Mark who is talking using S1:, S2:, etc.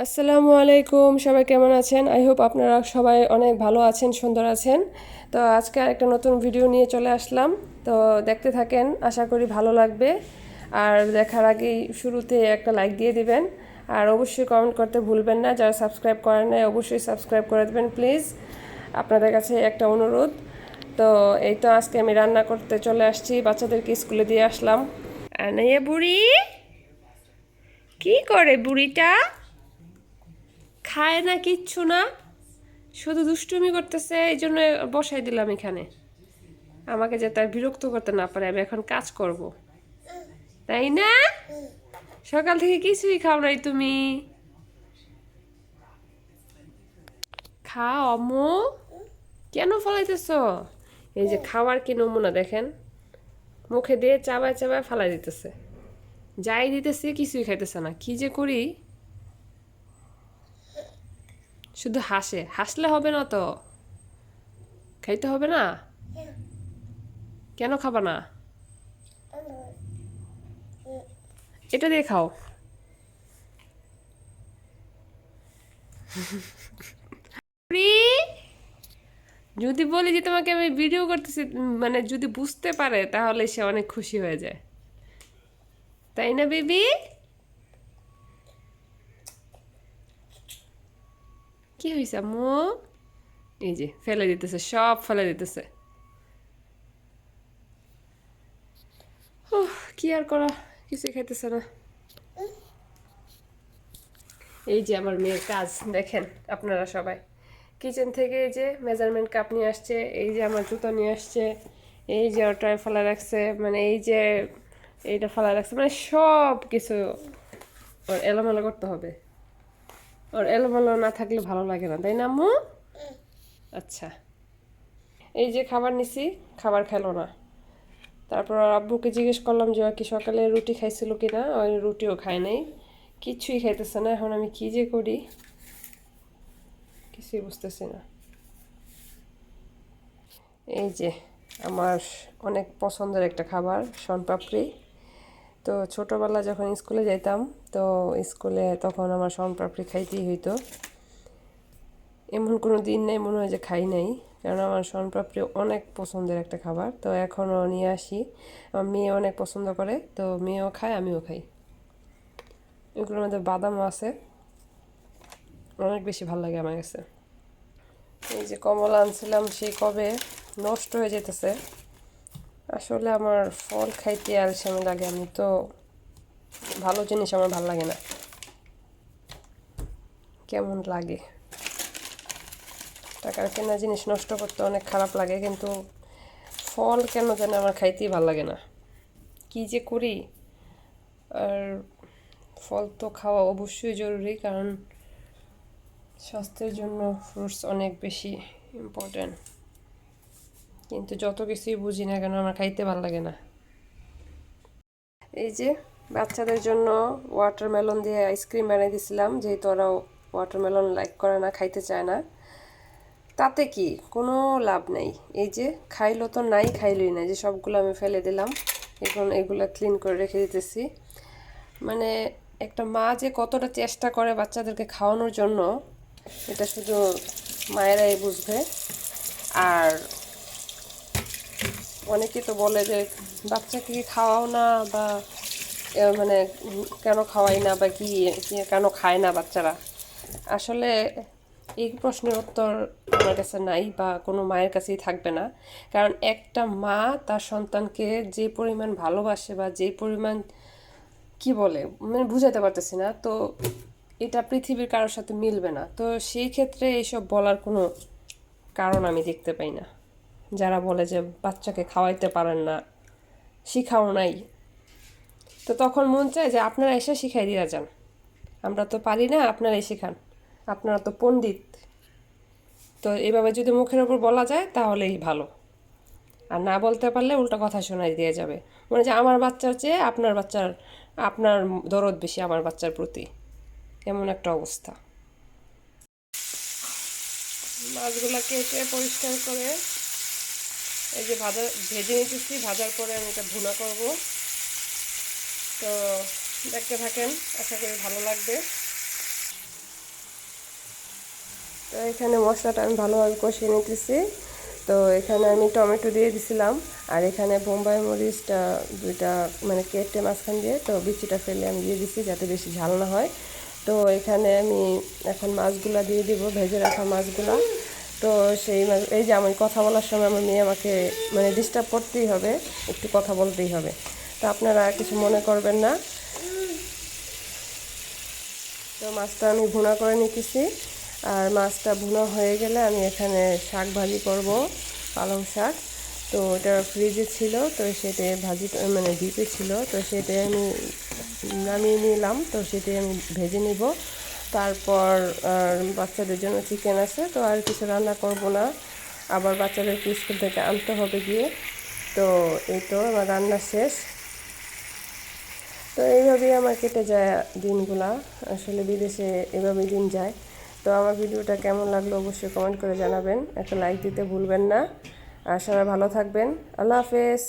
S1: আসসালামু আলাইকুম, সবাই কেমন আছেন? আই হোপ আপনারা সবাই অনেক ভালো আছেন, সুন্দর আছেন। তো আজকে একটা নতুন ভিডিও নিয়ে চলে আসলাম। তো দেখতে থাকেন, আশা করি ভালো লাগবে। আর দেখার আগেই শুরুতে একটা লাইক দিয়ে দিবেন। আর অবশ্যই কমেন্ট করতে ভুলবেন না। যারা সাবস্ক্রাইব করেন নাই, অবশ্যই সাবস্ক্রাইব করে দেবেন প্লিজ আপনাদের কাছে একটা অনুরোধ। তো এই তো আজকে আমি রান্না করতে চলে আসছি। বাচ্চাদেরকে স্কুলে দিয়ে আসলাম। আর নিয়ে বুড়ি। কি করে বুড়িটা? খায় না কিচ্ছু না, শুধু দুষ্টুমি করতেছে, এই জন্য বসাই দিলাম এখানে। আমাকে যে তার বিরক্ত করতে না পারে, আমি এখন কাজ করব। তাই না? সকাল থেকে কিছুই খাও নাই তুমি। খাও, আম্মু। কেন ফলাইতেছ? এই যে খাওয়ার কি নমুনা দেখেন। মুখে দিয়ে চাবায় চাবায় ফালাই দিতেছে। যাই দিতেছে, কিছুই খাইতেছে না। কি যে করি? শুধু হাসে। হাসলে হবে না তো? খাইতে হবে না? কেন খাবা না? এটা দিয়ে খাও। যদি বলি যে তোমাকে আমি ভিডিও করতেছি মানে যদি বুঝতে পারে তাহলে সে অনেক খুশি হয়ে যায়। তাই না, বেবি? কি হয়েছে আম্মু? এই যে ফেলে দিতেছে সব ফেলে দিতেছে। উফ, কি আর করা? কিছু খাইতেছে না। এই যে আমার মেয়ের কাজ দেখেন আপনারা সবাই। কিচেন থেকে এই যে মেজারমেন্ট কাপ নিয়ে আসছে এই যে আমার জুতো নিয়ে আসছে এই যে ওটায় ফেলা রাখছে মানে এই যে এইটা ফেলা রাখছে মানে সব কিছু এলোমেলো করতে হবে। ওর এলোমেলো না থাকলে ভালো লাগে না, তাই না আম্মু আচ্ছা। এই যে খাবার নিছি, খাবার খেলো না। তারপর আব্বুকে জিজ্ঞেস করলাম যে কি সকালে রুটি খাইছিল কি না ওই রুটিও খায় নাই। কিছুই খাইতেছে না, এখন আমি কি যে করি? কিছুই বুঝতেছি না। এই যে, আমার অনেক পছন্দের একটা খাবার, শনপাপড়ি। তো ছোটোবেলা যখন স্কুলে যাইতাম, তো স্কুলে তখন আমার শনপাপড়ি খাইতেই হইতো। এমন কোনো দিন নেই, মনে হয় যে খাই নাই, কারণ আমার শনপাপড়ি অনেক পছন্দের একটা খাবার। তো এখনও নিয়ে আসি। আমার মেয়ে অনেক পছন্দ করে, তো মেয়েও খায়, আমিও খাই। এগুলোর মধ্যে বাদামও আছে। অনেক বেশি ভালো লাগে আমার কাছে। এই যে কমলা আনছিলাম সেই কবে নষ্ট হয়ে যেতেছে আসলে আমার ফল খাইতে আলসামি লাগে, আমি তো ভালো জিনিস আমার ভালো লাগে না। কেমন লাগে? টাকার কেনা জিনিস নষ্ট করতে অনেক খারাপ লাগে, কিন্তু ফল কেন জানে আমার খাইতেই ভালো লাগে না। কি যে করি? আর ফল তো খাওয়া অবশ্যই জরুরি, কারণ স্বাস্থ্যের জন্য ফ্রুটস অনেক বেশি ইম্পর্ট্যান্ট কিন্তু যত কিছুই বুঝি না কেন আমার খাইতে ভালো লাগে না। এই যে বাচ্চাদের জন্য ওয়াটারমেলন দিয়ে আইসক্রিম বানিয়ে দিয়েছিলাম যেহেতু ওরাও ওয়াটারমেলন লাইক করে না, খাইতে চায় না। তাতে কি? কোনো লাভ নেই। এই যে খাইলো তো নাই, খাইলই না যে সবগুলো আমি ফেলে দিলাম, এখন এগুলো ক্লিন করে রেখে দিতেছি। মানে একটা মা যে কতটা চেষ্টা করে বাচ্চাদেরকে খাওয়ানোর জন্য, এটা শুধু মায়েরাই বুঝবে। আর অনেকে তো বলে যে, বাচ্চাকে কি খাওয়াও না বা মানে কেন খাওয়াই না বা কি কেন খায় না বাচ্চারা? আসলে এই প্রশ্নের উত্তর আমার কাছে নাই বা কোনো মায়ের কাছেই থাকবে না। কারণ একটা মা তার সন্তানকে যে পরিমাণ ভালোবাসে বা যে পরিমাণ, কি বলে মানে বুঝাতে পারতেছি না, তো এটা পৃথিবীর কারোর সাথে মিলবে না। তো সেই ক্ষেত্রে এইসব বলার কোনো কারণ আমি দেখতে পাই না। যারা বলে যে বাচ্চাকে খাওয়াইতে পারেন না, শিখাও নাই। তো তখন মন চায় যে আপনারা এসে শিখাই দিয়ে যান। আমরা তো পারি না, আপনারাই শেখান। আপনারা তো পণ্ডিত। তো এভাবে যদি মুখের ওপর বলা যায় তাহলেই ভালো। আর না বলতে পারলে উল্টো কথা শোনাই দিয়ে যাবে। মনে যে আমার বাচ্চার চেয়ে আপনার বাচ্চার, আপনার দরদ বেশি আমার বাচ্চার প্রতি। এমন একটা অবস্থা। মাছগুলো কেটে পরিষ্কার করে এই যে ভাজা, ভেজে নিতেছি, ভাজার পরে আমি এটা ভুনা করব। তো দেখতে থাকেন, আশা করি ভালো লাগবে। তো এখানে মশলাটা আমি ভালোভাবে কষিয়ে নিতেছি। তো এখানে আমি টমেটো দিয়ে দিছিলাম, আর এখানে বোম্বাই মরিচটা দুইটা মানে কেটে মাঝখান দিয়ে, তো বিচিটা ফেলে আমি দিয়ে দিচ্ছি যাতে বেশি ঝাল না হয়। তো এখানে আমি এখন মাছগুলা দিয়ে দিব, ভেজে রাখা মাছগুলা। তো সেই এই যে আমি কথা বলার সময় আমার মেয়ে আমাকে মানে ডিস্টার্ব করতেই হবে, একটু কথা বলতেই হবে। তো আপনারা কিছু মনে করবেন না। তো মাছটা আমি ভুনা করে নিতেছি। আর মাছটা ভুনা হয়ে গেলে আমি এখানে শাক ভাজি করব, পালং শাক। তো ওটা ফ্রিজে ছিল, তো সেটা ভাজি মানে ডিপে ছিল। তো সেটাই আমি নামিয়ে নিলাম, তো সেটাই আমি ভেজে নিব। তারপর বাচ্চাদের জন্য চিকেন আছে, তো আর কিছু রান্না করব না। আবার বাচ্চাদেরকে স্কুল থেকে আনতে হবে গিয়ে। তো এই তো আমার রান্না শেষ। তো এইভাবেই আমার কেটে যায় দিনগুলা। আসলে বিদেশে এভাবেই দিন যায়। তো আমার ভিডিওটা কেমন লাগল অবশ্যই কমেন্ট করে জানাবেন। একটা লাইক দিতে ভুলবেন না। আর সবাই ভালো থাকবেন। আল্লাহ হাফেজ।